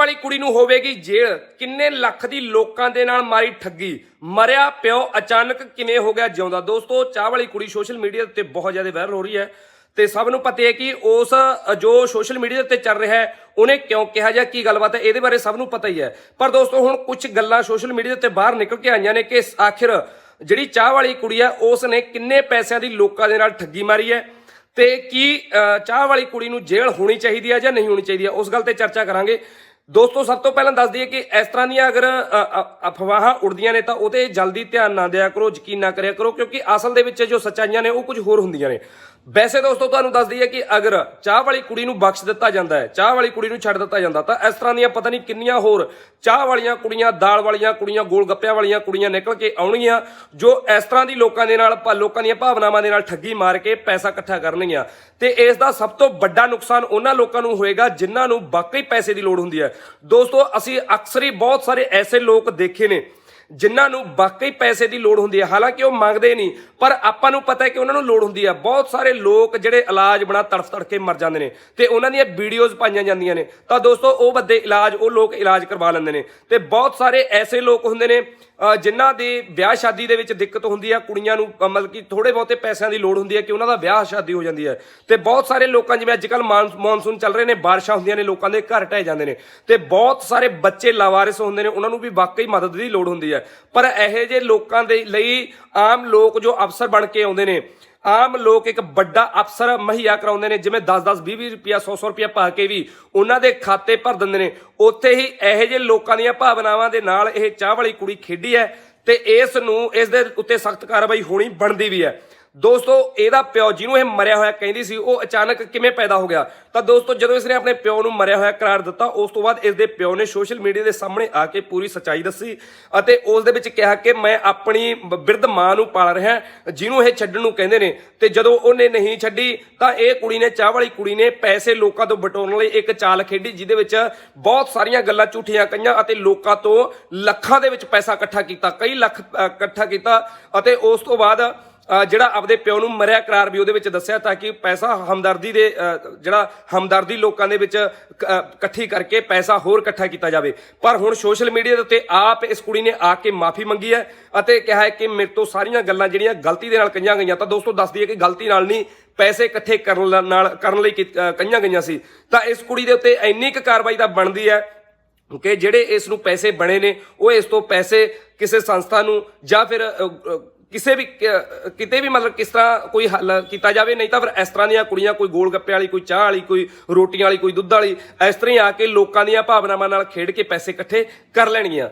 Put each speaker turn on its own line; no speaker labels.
ਵਾਲੀ ਕੁੜੀ ਨੂੰ ਹੋਵੇਗੀ ਜੇਲ੍ਹ। ਕਿੰਨੇ ਲੱਖ ਦੀ ਲੋਕਾਂ ਦੇ ਨਾਲ ਮਾਰੀ ਠੱਗੀ। ਮਰਿਆ ਪਿਓ ਅਚਾਨਕ ਕਿਵੇਂ ਹੋ ਗਿਆ ਜਿਉਂਦਾ? ਦੋਸਤੋ ਚਾਹ ਵਾਲੀ ਕੁੜੀ ਸੋਸ਼ਲ ਮੀਡੀਆ ਤੇ ਬਹੁਤ ਜ਼ਿਆਦਾ ਵਾਇਰਲ ਹੋ ਰਹੀ ਹੈ ਤੇ ਸਭ ਨੂੰ ਪਤਾ ਹੈ ਕਿ ਉਸ ਜੋ ਸੋਸ਼ਲ ਮੀਡੀਆ ਉੱਤੇ ਚੱਲ ਰਿਹਾ ਹੈ ਉਹਨੇ ਕਿਉਂ ਕਿਹਾ ਜਾਂ ਕੀ ਗੱਲਬਾਤ ਹੈ ਇਹਦੇ ਬਾਰੇ ਸਭ ਨੂੰ ਪਤਾ ਹੀ ਹੈ। ਪਰ ਦੋਸਤੋ ਹੁਣ ਕੁਝ ਗੱਲਾਂ ਸੋਸ਼ਲ ਮੀਡੀਆ ਉੱਤੇ ਬਾਹਰ ਨਿਕਲ ਕੇ ਆਈਆਂ ਨੇ ਕਿ ਆਖਿਰ ਜਿਹੜੀ ਚਾਹ ਵਾਲੀ ਕੁੜੀ ਹੈ ਉਸ ਨੇ ਕਿੰਨੇ ਪੈਸਿਆਂ ਦੀ ਲੋਕਾਂ ਦੇ ਨਾਲ ਠੱਗੀ ਮਾਰੀ ਹੈ ਤੇ ਕੀ ਅ, ਚਾਹ ਵਾਲੀ ਕੁੜੀ ਨੂੰ ਜੇਲ੍ਹ ਹੋਣੀ ਚਾਹੀਦੀ ਹੈ ਜਾਂ ਨਹੀਂ ਹੋਣੀ ਚਾਹੀਦੀ ਹੈ ਉਸ ਗੱਲ ਤੇ ਚਰਚਾ ਕਰਾਂਗੇ। ਦੋਸਤੋ, ਸਭ ਤੋਂ ਪਹਿਲਾਂ ਦੱਸ ਦਈਏ ਕਿ ਇਸ ਤਰ੍ਹਾਂ ਦੀਆਂ ਅਗਰ ਅਫਵਾਹਾਂ ਉੜਦੀਆਂ ਨੇ ਤਾਂ ਉਹਤੇ ਜਲਦੀ ਧਿਆਨ ਨਾ ਦਿਆ ਕਰੋ, ਯਕੀਨ ਨਾ ਕਰਿਆ ਕਰੋ, ਕਿਉਂਕਿ ਅਸਲ ਦੇ ਵਿੱਚ ਜੋ ਸੱਚਾਈਆਂ ਨੇ ਉਹ ਕੁਝ ਹੋਰ ਹੁੰਦੀਆਂ ਨੇ। ਵੈਸੇ ਦੋਸਤੋ, ਤੁਹਾਨੂੰ ਦੱਸ ਦਈਏ ਕਿ ਅਗਰ ਚਾਹ ਵਾਲੀ ਕੁੜੀ ਨੂੰ ਬਖਸ਼ ਦਿੱਤਾ ਜਾਂਦਾ ਹੈ, ਚਾਹ ਵਾਲੀ ਕੁੜੀ ਨੂੰ ਛੱਡ ਦਿੱਤਾ ਜਾਂਦਾ, ਤਾਂ ਇਸ ਤਰ੍ਹਾਂ ਦੀਆਂ ਪਤਾ ਨਹੀਂ ਕਿੰਨੀਆਂ ਹੋਰ ਚਾਹ ਵਾਲੀਆਂ ਕੁੜੀਆਂ, ਦਾਲ ਵਾਲੀਆਂ ਕੁੜੀਆਂ ਗੋਲ ਗੱਪਿਆਂ ਵਾਲੀਆਂ ਕੁੜੀਆਂ ਨਿਕਲ ਕੇ ਆਉਣਗੀਆਂ, ਜੋ ਇਸ ਤਰ੍ਹਾਂ ਦੀ ਲੋਕਾਂ ਦੇ ਨਾਲ ਲੋਕਾਂ ਦੀਆਂ ਭਾਵਨਾਵਾਂ ਦੇ ਨਾਲ ਠੱਗੀ ਮਾਰ ਕੇ ਪੈਸਾ ਇਕੱਠਾ ਕਰਨਗੀਆਂ। ਤੇ ਇਸ ਦਾ ਸਭ ਤੋਂ ਵੱਡਾ ਨੁਕਸਾਨ ਉਹਨਾਂ ਲੋਕਾਂ ਨੂੰ ਹੋਏਗਾ, ਜਿਨ੍ਹਾਂ ਨੂੰ ਵਾਕਈ ਪੈਸੇ ਦੀ ਲੋੜ ਹੁੰਦੀ ਹੈ। ਦੋਸਤੋ, ਅਸੀਂ ਅਕਸਰ ਹੀ ਬਹੁਤ ਸਾਰੇ ਐਸੇ ਲੋਕ ਦੇਖੇ ਨੇ ਜਿਨ੍ਹਾਂ ਨੂੰ ਵਾਕਈ ਪੈਸੇ ਦੀ ਲੋੜ ਹੁੰਦੀ ਹੈ। ਹਾਲਾਂਕਿ ਉਹ ਮੰਗਦੇ ਨਹੀਂ, ਪਰ ਆਪਾਂ ਨੂੰ ਪਤਾ ਹੈ ਕਿ ਉਹਨਾਂ ਨੂੰ ਲੋੜ ਹੁੰਦੀ ਹੈ। ਬਹੁਤ ਸਾਰੇ ਲੋਕ ਜਿਹੜੇ ਇਲਾਜ ਬਣਾ ਤੜਫ ਕੇ ਮਰ ਜਾਂਦੇ ਨੇ ਤੇ ਉਹਨਾਂ ਦੀਆਂ ਵੀਡੀਓਜ਼ ਪਾਈਆਂ ਜਾਂਦੀਆਂ ਨੇ। ਤਾਂ ਦੋਸਤੋ, ਉਹ ਬੰਦੇ ਇਲਾਜ, ਉਹ ਲੋਕ ਇਲਾਜ ਕਰਵਾ ਲੈਂਦੇ ਨੇ। ਤੇ ਬਹੁਤ ਸਾਰੇ ਐਸੇ ਲੋਕ ਹੁੰਦੇ ਨੇ ਜਿਨ੍ਹਾਂ ਦੇ ਵਿਆਹ ਸ਼ਾਦੀ ਦੇ ਵਿੱਚ ਦਿੱਕਤ ਹੁੰਦੀ ਹੈ ਕੁੜੀਆਂ ਨੂੰ ਮਤਲਬ ਕਿ ਥੋੜੇ ਬਹੁਤੇ ਪੈਸਿਆਂ ਦੀ ਲੋੜ ਹੁੰਦੀ ਹੈ ਕਿ ਉਹਨਾਂ ਦਾ ਵਿਆਹ ਸ਼ਾਦੀ ਹੋ ਜਾਂਦੀ ਹੈ ਤੇ ਬਹੁਤ ਸਾਰੇ ਲੋਕਾਂ, ਜਿਵੇਂ ਅੱਜ ਕੱਲ ਮੌਨਸੂਨ ਚੱਲ ਰਹੇ ਨੇ, ਬਾਰਿਸ਼ਾਂ ਹੁੰਦੀਆਂ ਨੇ, ਲੋਕਾਂ ਦੇ ਘਰ ਢਹਿ ਜਾਂਦੇ ਨੇ। ਤੇ ਬਹੁਤ ਸਾਰੇ ਬੱਚੇ ਲਾਵਾਰਿਸ ਹੁੰਦੇ ਨੇ, ਉਹਨਾਂ ਨੂੰ ਵੀ ਵਾਕਈ ਮਦਦ ਦੀ ਲੋੜ ਹੁੰਦੀ ਹੈ ਪਰ ਇਹੋ ਜਿਹੇ ਲੋਕਾਂ ਦੇ ਲਈ ਆਮ ਲੋਕ ਜੋ ਅਫਸਰ ਬਣ ਕੇ ਆਉਂਦੇ ਨੇ, ਆਮ ਲੋਕ ਇੱਕ ਵੱਡਾ ਅਫਸਰ ਮੁਹੱਈਆ ਕਰਾਉਂਦੇ ਨੇ, ਜਿਵੇਂ 10-10 20-20 ਰੁਪਿਆ 100-100 ਰੁਪਿਆ ਪਾ ਕੇ ਵੀ ਉਹਨਾਂ ਦੇ ਖਾਤੇ ਭਰ ਦਿੰਦੇ ਨੇ। ਉੱਥੇ ਹੀ ਇਹੋ ਜਿਹੇ ਲੋਕਾਂ ਦੀਆਂ ਭਾਵਨਾਵਾਂ ਦੇ ਨਾਲ ਇਹ ਚਾਹ ਵਾਲੀ ਕੁੜੀ ਖੇਡੀ ਹੈ ਤੇ ਇਸ ਨੂੰ ਇਸ ਦੇ ਉੱਤੇ ਸਖਤ ਕਾਰਵਾਈ ਹੋਣੀ ਬਣਦੀ ਵੀ ਹੈ। ਦੋਸਤੋ, ਇਹਦਾ ਪਿਓ ਜਿਹਨੂੰ ਇਹ ਮਰਿਆ ਹੋਇਆ ਕਹਿੰਦੀ ਸੀ, ਉਹ ਅਚਾਨਕ ਕਿਵੇਂ ਪੈਦਾ ਹੋ ਗਿਆ? ਤਾਂ ਦੋਸਤੋ, ਜਦੋਂ ਇਸਨੇ ਆਪਣੇ ਪਿਓ ਨੂੰ ਮਰਿਆ ਹੋਇਆ ਕਰਾਰ ਦਿੱਤਾ, ਉਸ ਤੋਂ ਬਾਅਦ ਇਸ ਦੇ ਪਿਓ ਨੇ ਸੋਸ਼ਲ ਮੀਡੀਆ ਦੇ ਸਾਹਮਣੇ ਆ ਕੇ ਪੂਰੀ ਸੱਚਾਈ ਦੱਸੀ ਅਤੇ ਉਸ ਦੇ ਵਿੱਚ ਕਿਹਾ ਕਿ ਮੈਂ ਆਪਣੀ ਬਿਰਧ ਮਾਂ ਨੂੰ ਪਾਲ ਰਿਹਾ, ਜਿਹਨੂੰ ਇਹ ਛੱਡਣ ਨੂੰ ਕਹਿੰਦੇ ਨੇ। ਤੇ ਜਦੋਂ ਉਹਨੇ ਨਹੀਂ ਛੱਡੀ, ਤਾਂ ਇਹ ਕੁੜੀ ਨੇ, ਚਾਹ ਵਾਲੀ ਕੁੜੀ ਨੇ ਪੈਸੇ ਲੋਕਾਂ ਤੋਂ ਬਟੋਰਨ ਲਈ ਇੱਕ ਚਾਲ ਖੇਡੀ, ਜਿਹਦੇ ਵਿੱਚ ਬਹੁਤ ਸਾਰੀਆਂ ਗੱਲਾਂ ਝੂਠੀਆਂ ਕਈਆਂ ਅਤੇ ਲੋਕਾਂ ਤੋਂ ਲੱਖਾਂ ਦੇ ਵਿੱਚ ਪੈਸਾ ਇਕੱਠਾ ਕੀਤਾ, ਕਈ ਲੱਖ ਇਕੱਠਾ ਕੀਤਾ ਅਤੇ ਉਸ ਤੋਂ ਬਾਅਦ ਜਿਹੜਾ ਆਪਦੇ ਪਿਓ ਨੂੰ ਮਰਿਆ ਕਰਾਰ ਵੀ ਉਹਦੇ ਵਿੱਚ ਦੱਸਿਆ ਤਾਂ ਕਿ ਪੈਸਾ ਹਮਦਰਦੀ ਦੇ ਜਿਹੜਾ ਹਮਦਰਦੀ ਲੋਕਾਂ ਦੇ ਵਿੱਚ ਇਕੱਠੀ ਕਰਕੇ ਪੈਸਾ ਹੋਰ ਇਕੱਠਾ ਕੀਤਾ ਜਾਵੇ। ਪਰ ਹੁਣ ਸੋਸ਼ਲ ਮੀਡੀਆ ਦੇ ਉੱਤੇ ਆਪ ਇਸ ਕੁੜੀ ਨੇ ਆ ਕੇ ਮਾਫੀ ਮੰਗੀ ਹੈ ਅਤੇ ਕਿਹਾ ਹੈ ਕਿ ਮੇਰੇ ਤੋਂ ਸਾਰੀਆਂ ਗੱਲਾਂ ਜਿਹੜੀਆਂ ਗਲਤੀ ਦੇ ਨਾਲ ਕਹੀਆਂ ਗਈਆਂ, ਤਾਂ ਦੋਸਤੋ ਦੱਸਦੀ ਹੈ ਕਿ ਗਲਤੀ ਨਾਲ ਨਹੀਂ, ਪੈਸੇ ਇਕੱਠੇ ਕਰਨ ਲ- ਨਾਲ, ਕਰਨ ਲਈ ਕੀ- ਕਹੀਆਂ ਗਈਆਂ ਸੀ। ਤਾਂ ਇਸ ਕੁੜੀ ਦੇ ਉੱਤੇ ਇੰਨੀ ਕੁ ਕਾਰਵਾਈ ਤਾਂ ਬਣਦੀ ਹੈ ਕਿ ਜਿਹੜੇ ਇਸ ਨੂੰ ਪੈਸੇ ਬਣੇ ਨੇ, ਉਹ ਇਸ ਤੋਂ ਪੈਸੇ ਕਿਸੇ ਸੰਸਥਾ ਨੂੰ ਜਾਂ ਫਿਰ ਕਿਸੇ ਵੀ ਕਿਤੇ ਵੀ ਮਤਲਬ ਕਿਸ ਤਰ੍ਹਾਂ ਕੋਈ ਹੱਲ ਕੀਤਾ ਜਾਵੇ, ਨਹੀਂ ਤਾਂ ਫਿਰ ਇਸ ਤਰ੍ਹਾਂ ਦੀਆਂ ਕੁੜੀਆਂ ਕੋਈ ਗੋਲ ਗੱਪੇ ਵਾਲੀ, ਕੋਈ ਚਾਹ ਵਾਲੀ, ਕੋਈ ਰੋਟੀਆਂ ਵਾਲੀ, ਕੋਈ ਦੁੱਧ ਵਾਲੀ, ਇਸ ਤਰ੍ਹਾਂ ਹੀ ਆ ਕੇ ਲੋਕਾਂ ਦੀਆਂ ਭਾਵਨਾਵਾਂ ਨਾਲ ਖੇਡ ਕੇ ਪੈਸੇ ਇਕੱਠੇ ਕਰ ਲੈਣਗੀਆਂ।